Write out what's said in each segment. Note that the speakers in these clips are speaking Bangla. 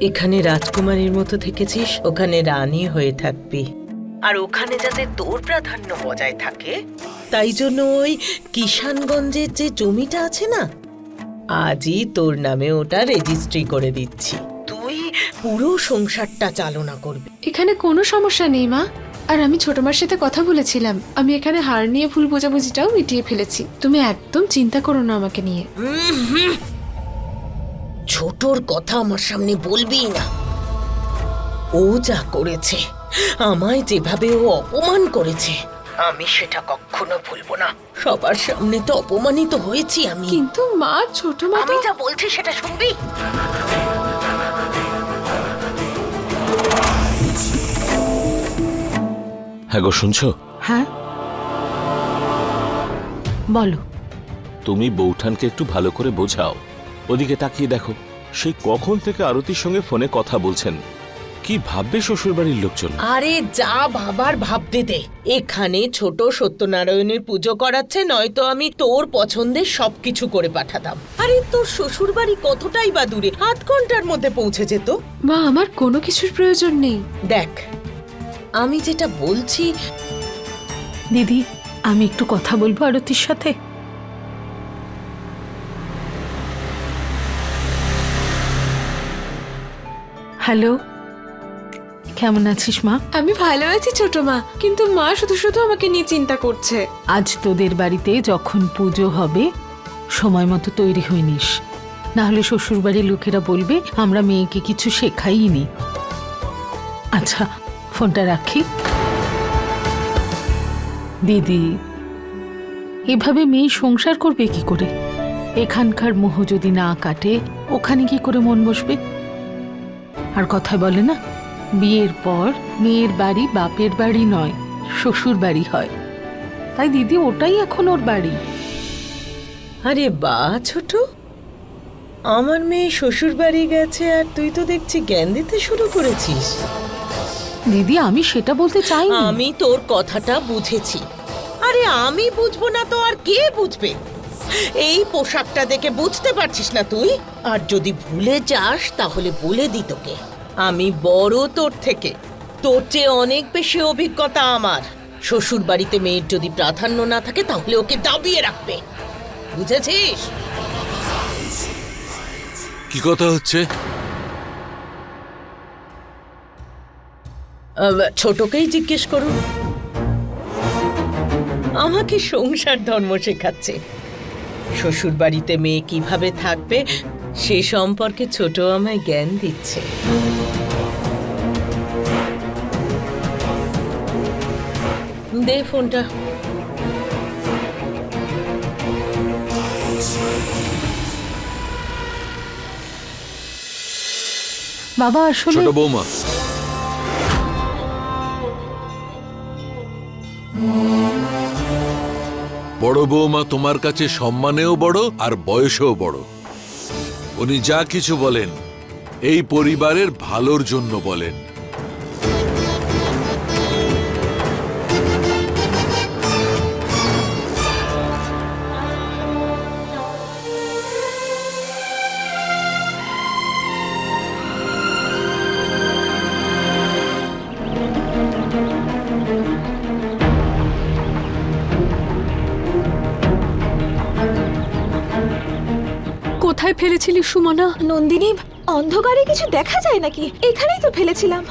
এখানে রাজকুমারীর মতো থেকেছিস ওখানে রানী হয়ে থাকবি। আর ওখানে যাতে তোর প্রাধান্য বজায় থাকে? তাই জন্য ওই কিষানগঞ্জের যে জমিটা আছে না আজই তোর নামে ওটা রেজিস্ট্রি করে দিচ্ছি। তুই পুরো সংসারটা চালনা করবি। এখানে কোনো সমস্যা নেই মা। আর আমি ছোট মার সাথে কথা বলেছিলাম। আমি এখানে হার নিয়ে ভুল বোঝাবুঝিটাও মিটিয়ে ফেলেছি। তুমি একদম চিন্তা করো না আমাকে নিয়ে। ছোটর কথা আমার সামনে বলবি না। ও যা করেছে আমায় যেভাবে ও অপমান করেছে আমি সেটা কখনো ভুলবো না। সবার সামনে তো অপমানিত হয়েছি আমি। কিন্তু মা ছোট মা আমি যা বলছি সেটা শুনবি? হ্যাঁ গো শুনছো? হ্যাঁ। বলো। তুমি বৌঠানকে একটু ভালো করে বোঝাও। ওদিকে তাকিয়ে দেখো সেই কখন থেকে আরতির সঙ্গে ফোনে কথা বলছেন। কি ভাববে শ্বশুরবাড়ির লোকজন? আরে যা বাবার ভাবতে দে। এখানে ছোট সত্যনারায়ণের পুজো করাচ্ছে নয়তো আমি তোর পছন্দের সবকিছু করে পাঠাতাম। আরে তোর শ্বশুর বাড়ি কতটাই বা দূরে? আধ ঘণ্টার মধ্যে পৌঁছে যেত। মা আমার কোনো কিছুর প্রয়োজন নেই। দেখ আমি যেটা বলছি দিদি আমি একটু কথা বলব আরতির সাথে? হ্যালো। কেমন আছিস মা? আমি ভালো আছি ছোট মা কিন্তু মা শুধু শুধু আমাকে নিয়ে চিন্তা করছে। আজ তোদের বাড়িতে যখন পুজো হবে সময় মতো তৈরি হয়ে নিস। নাহলে শ্বশুরবাড়ির লোকেরা বলবে আমরা মেয়েকে কিছু শেখাইনি। আচ্ছা ফোনটা রাখি। দিদি এভাবে মেয়ে সংসার করবে কি করে? এখানকার মোহ যদি না কাটে ওখানে কি করে মন বসবে? আর কথা বলে না বিয়ের পর মেয়ের বাড়ি বাপের বাড়ি নয় শ্বশুর বাড়ি হয়। তাই দিদি ওটাই এখন ওর বাড়ি। আরে বা ছোট। আমার মেয়ে শ্বশুর বাড়ি গেছে আর তুই তো দেখছি জ্ঞান দিতে শুরু করেছিস। দিদি আমি সেটা বলতে চাই আমি তোর কথাটা বুঝেছি। আরে আমি বুঝব না তো আর কে বুঝবে? এই পোশাকটা দেখে বুঝতে পারছিস না তুই? আর যদি ভুলে যাস তাহলে বলে দি তোকে। আমি বড় তোর থেকে। তোর চেয়ে অনেক বেশি অভিজ্ঞতা আমার। শ্বশুর বাড়িতে মেয়ের যদি প্রাধান্য না থাকে তাহলে ওকে দাবিয়ে রাখবে। বুঝেছিস? কি কথা হচ্ছে? ছোটকেই জিজ্ঞেস করুন। আমাকে সংসার ধর্ম শেখাচ্ছে। শ্বশুর বাড়িতে মেয়ে কীভাবে থাকবে সে সম্পর্কে ছোট আমায় জ্ঞান দিচ্ছে। দে ফোনটা। বাবা আসলে ছোট বৌমা। বড় বৌমা তোমার কাছে সম্মানেও বড় আর বয়সেও বড়। উনি যা কিছু বলেন, এই পরিবারের ভালোর জন্য বলেন। কোথায় ফেলেছিলি সুমনা? নন্দিনী অন্ধকারে কিছু দেখা যায় নাকি? এখানেই তো ফেলেছিলাম।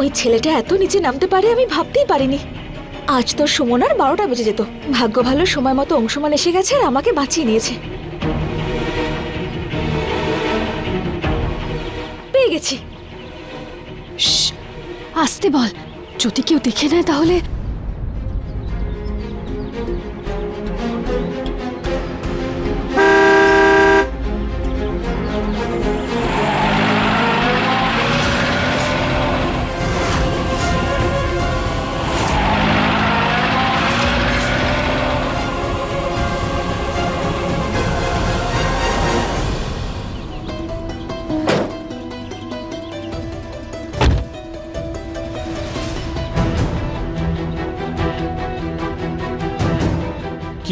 ওই ছেলেটা এত নিচে নামতে পারে আমি ভাবতেই পারিনি। আজ তো সুমনার বারোটা বেজে যেত। ভাগ্য ভালো সময় মতো অংশমান এসে গেছে আর আমাকে বাঁচিয়ে নিয়েছে। পেয়ে গেছি। আসতে বল। যদি কেউ দেখে নেয় তাহলে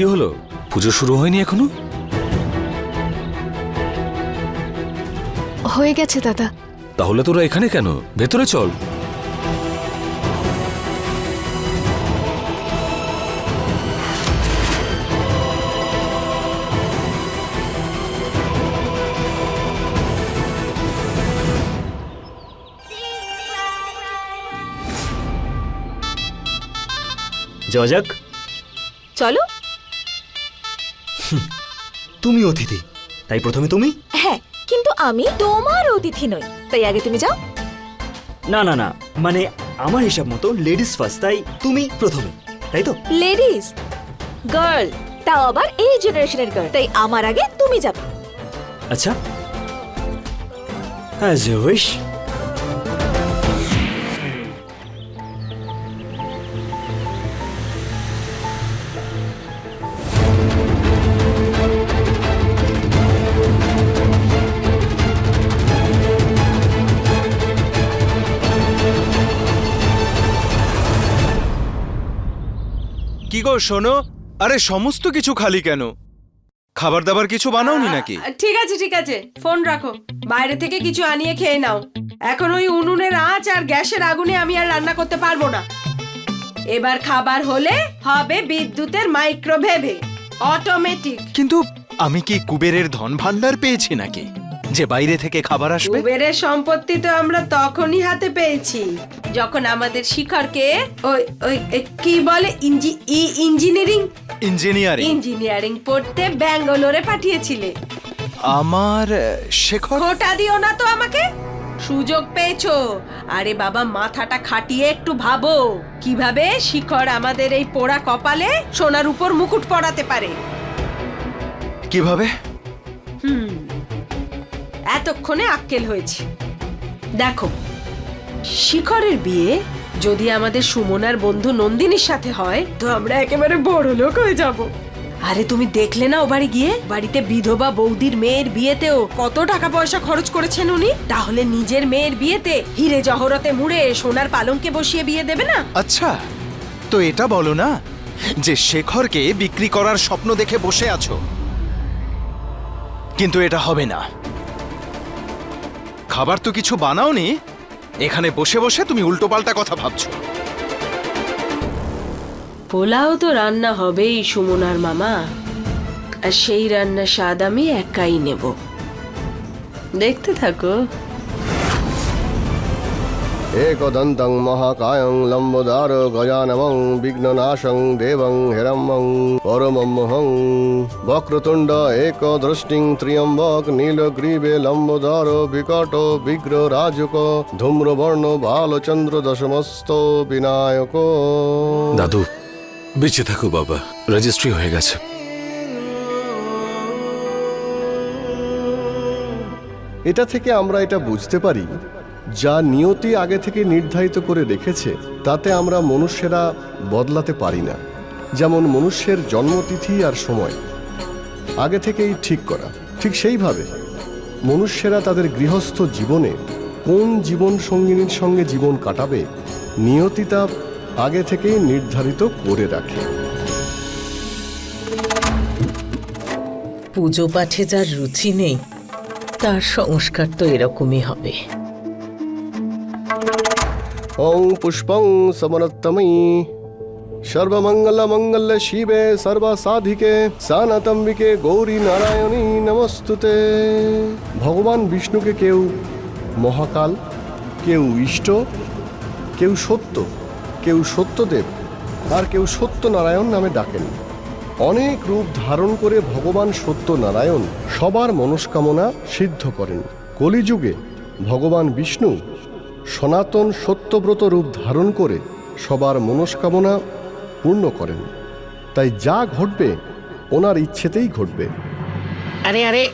কি হলো? পুজো শুরু হয়নি এখনও? হয়ে গেছে দাদা। তাহলে তোরা এখানে কেন? ভেতরে চল। যাওয়া যাক। চলো। তুমি অতিথি। তাই প্রথমে তুমি? হ্যাঁ কিন্তু আমি তোমার অতিথি নই। তাই আগে তুমি যাও। না না না মানে আমার হিসাব মতো লেডিস ফার্স্ট তাই তুমি প্রথমে তাই তো? লেডিস গার্ল তাও আবার এই জেনারেশনের গার্ল তাই আমার আগে তুমি যাবে। আচ্ছা। হ্যাঁ যে উইশ কি গো শোনো। আরে সমস্ত কিছু খালি কেন? খাবার দাবার কিছু বানাওনি নাকি? ঠিক আছে ঠিক আছে। ফোন রাখো। বাইরে থেকে কিছু আনিয়ে খেয়ে নাও। এখন ওই উনুনের আঁচ আর গ্যাসের আগুনে আমি আর রান্না করতে পারব না। এবার খাবার হলে হবে বিদ্যুতের মাইক্রোভেভে অটোমেটিক। কিন্তু আমি কি কুবেরের ধন ভান্ডার পেয়েছি নাকি? যে বাইরে থেকে খাবার আসবে? কুবেরের সম্পত্তি তো আমরা তখনই হাতে পেয়েছি। যখন আমাদের শিখরকে ওই ওই এ, কি বলে? ইঞ্জি ই- ইঞ্জিনিয়ারিং? ইঞ্জিনিয়ারিং। ইঞ্জিনিয়ারিং পড়তে ব্যাঙ্গালোরে পাঠিয়েছিলে। আমার আহ, শেখর? খোটা দিও না তো আমাকে। সুযোগ পেয়েছ। আরে বাবা মাথাটা খাটিয়ে একটু ভাবো। কীভাবে শিখর আমাদের এই পোড়া কপালে সোনার উপর মুকুট পরাতে পারে? কীভাবে? হুম এতক্ষণে আক্কেল হয়েছে। দেখো, শিখরের বিয়ে যদি আমাদের সুমনার বন্ধু নন্দিনীর সাথে হয়, তো আমরা একেবারে বড় লোক হয়ে যাব। আরে তুমি দেখলে না ও বাড়ি গিয়ে? বাড়িতে বিধবা বৌদির মেয়ের বিয়েতেও কত টাকা পয়সা খরচ করেছেন উনি? তাহলে নিজের মেয়ের বিয়েতে হিরে জহরতে মুড়ে সোনার পালংকে বসিয়ে বিয়ে দেবে না? আচ্ছা তো এটা বলো না যে শেখরকে বিক্রি করার স্বপ্ন দেখে বসে আছো। কিন্তু এটা হবে না। খাবার তো কিছু বানাওনি? এখানে বসে বসে তুমি উল্টো পাল্টা কথা ভাবছ। পোলাও তো রান্না হবেই, সুমনার মামা। আর সেই রান্না স্বাদ আমি একাই নেব। দেখতে থাকো। एकदन्तं महाकायं लम्बोदार गजानमं विघ्ननाशं देवं हिरण्यं परममहं वक्रतुण्ड एकदृष्टिं त्र्यम्बक नीलग्रीवे लम्बोदार विकट विग्रराजुक धूम्रवर्ण बालचन्द्र दशमस्त विनायक দাদু বেঁচে থাকো বাবা রেজিস্ট্রি হয়ে গেছে এটা থেকে আমরা এটা বুঝতে পারি যা নিয়তি আগে থেকে নির্ধারিত করে রেখেছে, তাতে আমরা মনুষ্যেরা বদলাতে পারি না। যেমন মনুষ্যের জন্মতিথি আর সময়। আগে থেকেই ঠিক করা। ঠিক সেইভাবে। মনুষ্যেরা তাদের গৃহস্থ জীবনে কোন জীবন সঙ্গিনীর সঙ্গে জীবন কাটাবে, নিয়তি তা আগে থেকেই নির্ধারিত করে রাখে। পুজো পাঠে যার রুচি নেই, তার সংস্কার তো এরকমই হবে। ওং পুষ্পং সমরত্তময়ী সর্বমঙ্গল মঙ্গল শিবে সর্বসাধিকে সানাতম্বিকে গৌরী নারায়ণী নমস্তুতে ভগবান বিষ্ণুকে কেউ মহাকাল কেউ ইষ্ট কেউ সত্য কেউ সত্যদেব আর কেউ সত্যনারায়ণ নামে ডাকেন। অনেক রূপ ধারণ করে ভগবান সত্যনারায়ণ সবার মনস্কামনা সিদ্ধ করেন। কলিযুগে ভগবান বিষ্ণু সনাতন সত্যব্রত রূপ ধারণ করে সবার মনস্কামনা পূর্ণ করেন। তাই যা ঘটবে, ওনার ইচ্ছেতেই ঘটবে। আরে আরে,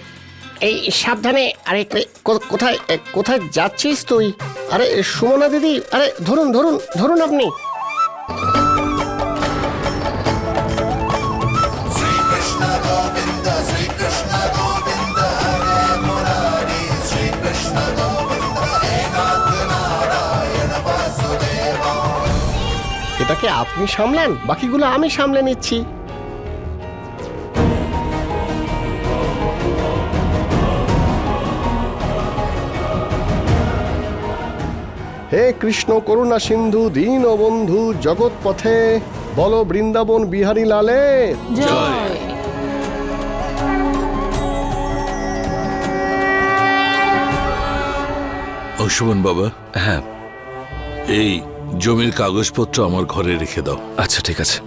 এই সাবধানে, আরে কোথায় কোথায় যাচ্ছিস তুই? আরে, সুমনা দিদি, আরে, ধরুন ধরুন ধরুন আপনি। বাচ্চাটাকে আপনি সামলান বাকিগুলো আমি সামলে নিচ্ছি। হে কৃষ্ণ করুণা সিন্ধু দীন বন্ধু জগৎ পথে বল বৃন্দাবন বিহারী লালে। জয়। বাবা হ্যাঁ। এই জমির কাগজপত্র আমার ঘরে রেখে দাও। আচ্ছা ঠিক আছে।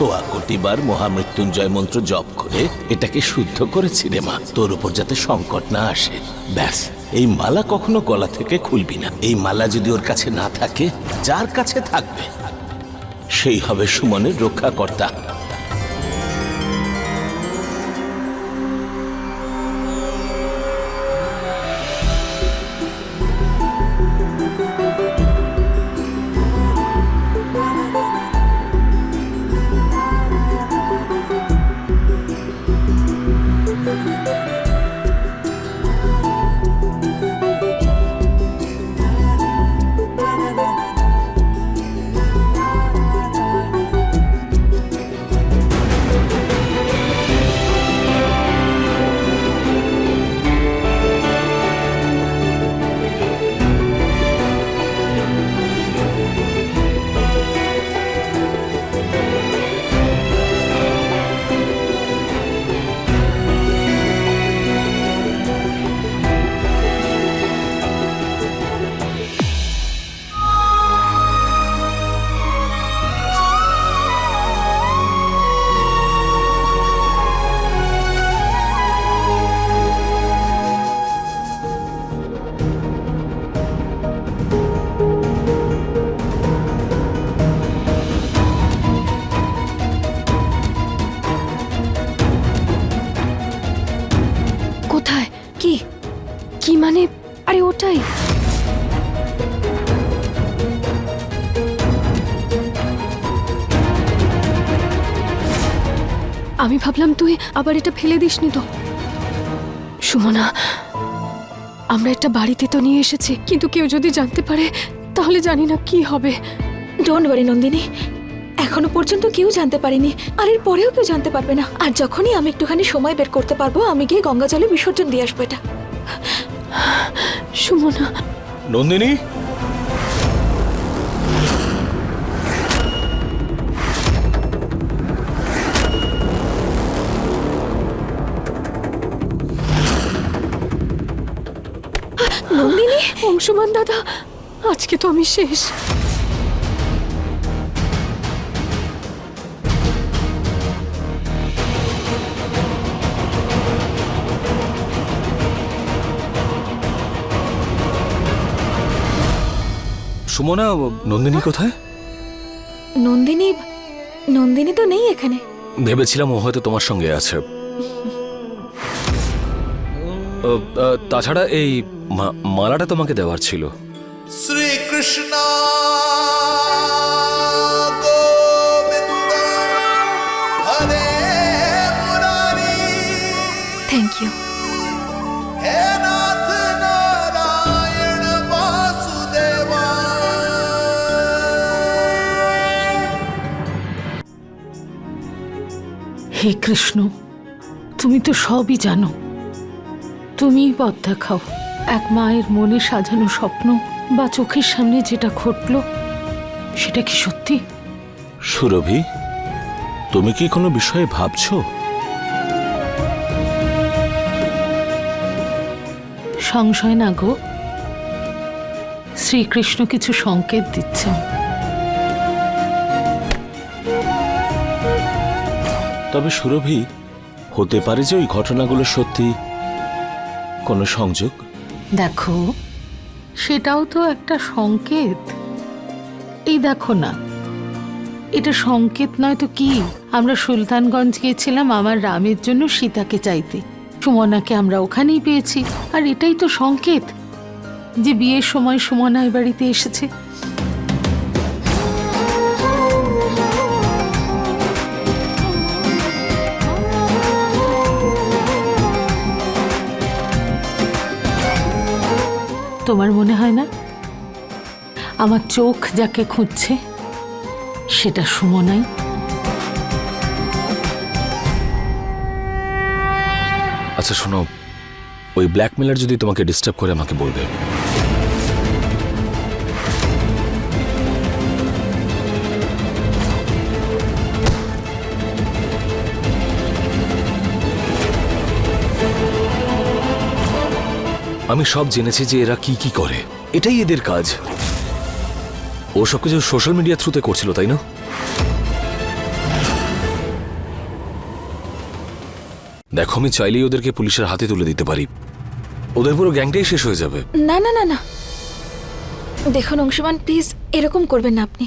সোয়া কোটিবার মহামৃত্যুঞ্জয় মন্ত্র জপ করে এটাকে শুদ্ধ করেছি রে মা। তোর উপর যাতে সংকট না আসে। ব্যাস, এই মালা কখনো গলা থেকে খুলবি না। এই মালা যদি ওর কাছে না থাকে, যার কাছে থাকবে, সেই হবে সুমনের রক্ষাকর্তা। ভাবলাম তুই আবার এটা ফেলে দিসনি তো। সুমনা আমরা একটা বাড়িতে তো নিয়ে এসেছি কিন্তু কেউ যদি জানতে পারে তাহলে জানি না কি হবে। Don't worry Nandini. এখনও পর্যন্ত কেউ জানতে পারেনি আর এর পরেও কেউ জানতে পারবে না। আর যখনই আমি একটুখানি সময় বের করতে পারব আমি গিয়ে গঙ্গা জলে বিসর্জন দিয়ে আসব এটা। সুমনা। নন্দিনী? অংশমান দাদা আজকে তো আমি শেষ। সুমনা নন্দিনী কোথায়? নন্দিনী নন্দিনী তো নেই এখানে। ভেবেছিলাম ও হয়তো তোমার সঙ্গে আছে। ও, তাছাড়া এই মালাটা তোমাকে দেওয়ার ছিল। শ্রীকৃষ্ণ থ্যাংক ইউ হে কৃষ্ণ তুমি তো সবই জানো। তুমিই পথ দেখাও। এক মায়ের মনে সাজানো স্বপ্ন বা চোখের সামনে যেটা ঘটল সেটা কি সত্যি? সুরভি তুমি কি কোনো বিষয়ে ভাবছ? সংশয় না গো। শ্রীকৃষ্ণ কিছু সংকেত দিচ্ছেন। তবে সুরভি হতে পারে যে ওই ঘটনাগুলো সত্যি কোনো সংযোগ? দেখো, সেটাও তো একটা সংকেত। এই দেখো না, এটা সংকেত নয় তো কি? আমরা সুলতানগঞ্জ গিয়েছিলাম আমার রামের জন্য সীতাকে চাইতে। সুমনাকে আমরা ওখানেই পেয়েছি, আর এটাই তো সংকেত যে বিয়ের সময় সুমনা এ বাড়িতে এসেছে। তোমার মনে হয় না? আমার চোখ যাকে খুঁজছে, সেটা সুমনাই। আচ্ছা শোনো, ওই ব্ল্যাকমেলার যদি তোমাকে ডিস্টার্ব করে, আমাকে বলবে। আমি সব জেনেছি যে এরা কি কি করে। এটাই এদের কাজ। ও সব কিছু সোশ্যাল মিডিয়ার থ্রুতে করছিল তাই না? দেখো আমি চাইলেই ওদেরকে পুলিশের হাতে তুলে দিতে পারি। ওদের পুরো গ্যাংটাই শেষ হয়ে যাবে। না না না না। দেখুন অংশমান প্লিজ এরকম করবেন না আপনি।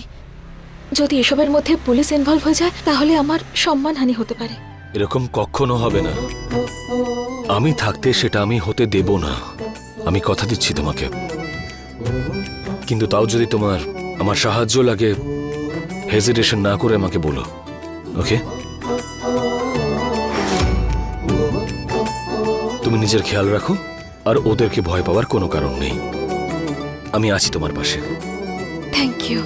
যদি এসবের মধ্যে পুলিশ ইনভলভ হয়ে যায় তাহলে আমার সম্মানহানি হতে পারে। এরকম কখনো হবে না। আমি থাকতে সেটা আমি হতে দেব না। আমি কথা দিচ্ছি তোমাকে। কিন্তু তাও যদি তোমার, আমার সাহায্য লাগে হেজিটেশন না করে আমাকে বলো ওকে তুমি নিজের খেয়াল রাখো, আর ওদেরকে ভয় পাওয়ার কোনো কারণ নেই। আমি আছি তোমার পাশে। থ্যাংক ইউ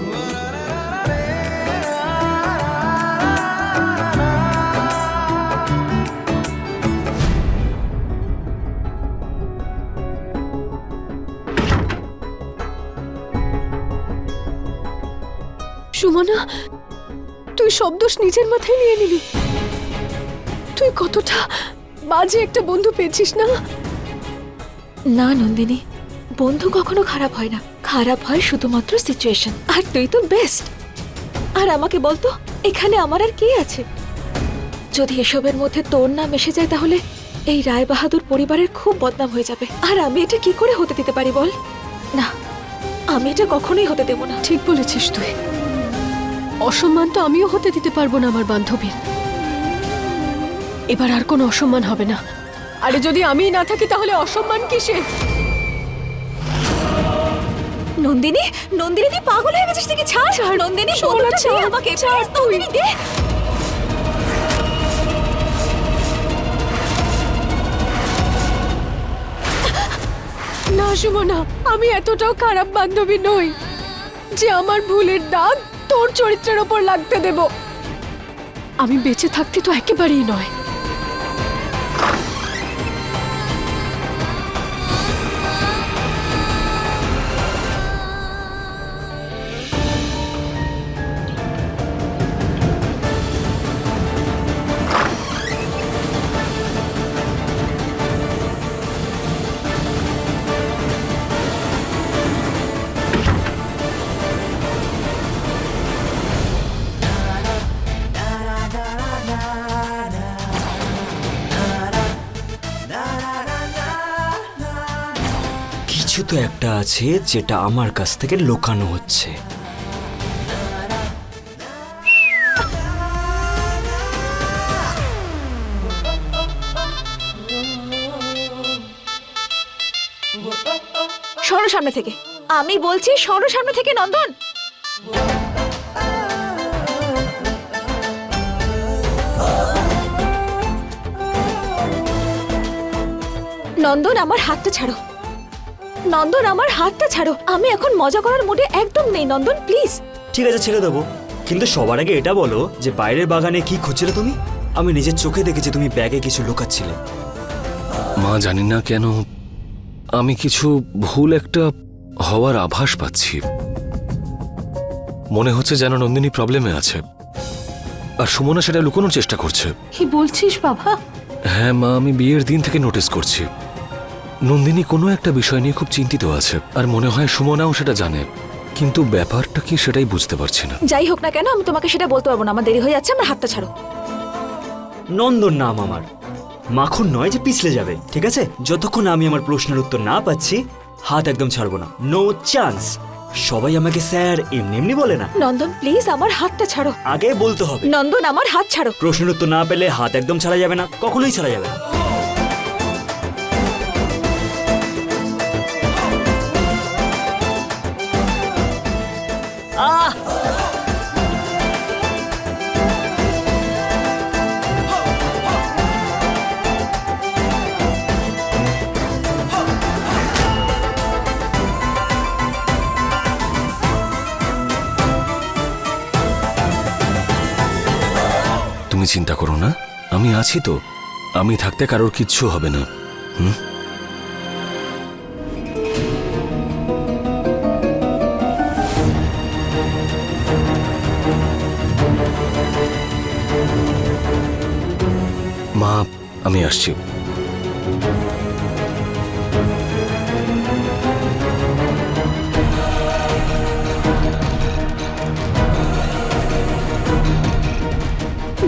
সুমনা তুই সব দোষ নিজের মাথায় নিয়ে নিলি। তুই কতটা বাজে একটা বন্ধু পেয়েছিস না? না নন্দিনী বন্ধু কখনো খারাপ হয় না। খারাপ হয় শুধুমাত্র সিচুয়েশন আর তুই তো বেস্ট আর আমাকে বলতো এখানে আমার আর কে আছে? যদি এসবের মধ্যে তোর নাম এসে যায় তাহলে এই রায় বাহাদুর পরিবারের খুব বদনাম হয়ে যাবে। আর আমি এটা কি করে হতে দিতে পারি বল? না আমি এটা কখনোই হতে দেব না। ঠিক বলেছিস তুই। অসম্মান তো আমিও হতে দিতে পারব না আমার বান্ধবীর। এবার আর কোনো অসম্মান হবে না। আরে যদি আমি না থাকি তাহলে অসম্মান কিসের নন্দিনী নন্দিনী তুই পাগল হয়ে গেছিস নাকি? ছাড় ছাড় নন্দিনী বন্ধুটা দে আমাকে ছাড় নন্দিনী দে না সুমনা আমি এতটাও খারাপ বান্ধবী নই যে আমার ভুলের দাগ তোর চরিত্রের ওপর লাগতে দেব। আমি বেঁচে থাকতে তো একেবারেই নয়। তো একটা আছে যেটা আমার কাছ থেকে লুকানো হচ্ছে। সরো সামনে থেকে। আমি বলছি সরো সামনে থেকে, নন্দন। নন্দন, আমার হাতটা ছাড়ো। নন্দন আমার হাতটা ছাড়ো। আমি এখন মজা করার মুডে একদম নেই নন্দন প্লিজ ঠিক আছে ছেড়ে দেবো। কিন্তু সবার আগে এটা বলো যে বাইরের বাগানে কি খুঁজছিলে তুমি? আমি নিজের চোখে দেখেছি তুমি ব্যাগে কিছু লুকাচ্ছিলে। মা জানি না কেন আমি কিছু ভুল একটা হওয়ার আভাস পাচ্ছি। মনে হচ্ছে যেন নন্দিনী প্রবলেমে আছে। আর সুমনা সেটা লুকোনোর চেষ্টা করছে। কি বলছিস বাবা? হ্যাঁ মা আমি বিয়ের দিন থেকে নোটিস করছি। নন্দিনী কোনো একটা বিষয় নিয়ে খুব চিন্তিত আছে আর মনে হয় সুমনাও সেটা জানে। কিন্তু ব্যাপারটা কি সেটাই বুঝতে পারছি না। যাই হোক না কেন আমি তোমাকে সেটা বলতে পারব না আমার দেরি হয়ে যাচ্ছে আমার হাতটা ছাড়ো। নন্দন নাম আমার। মাখন নয় যে পিছলে যাবে ঠিক আছে? যতক্ষণ আমি আমার প্রশ্নের উত্তর না পাচ্ছি হাত একদম ছাড়বো না। নো চান্স সবাই আমাকে স্যার এমনি এমনি বলে না। নন্দন প্লিজ আমার হাতটা ছাড়ো। আগে বলতে হবে। নন্দন আমার হাত ছাড়ো। প্রশ্নের উত্তর না পেলে হাত একদম ছাড়া যাবে না কখনোই ছাড়া যাবে না। চিন্তা করো না। আমি আছি তো। আমি থাকতে কারোর কিচ্ছু হবে না। হুম? মা, আমি আসছি।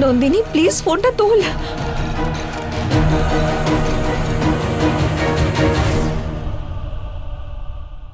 ఉందని ప్లీజ్ ఫోన్টা తోల్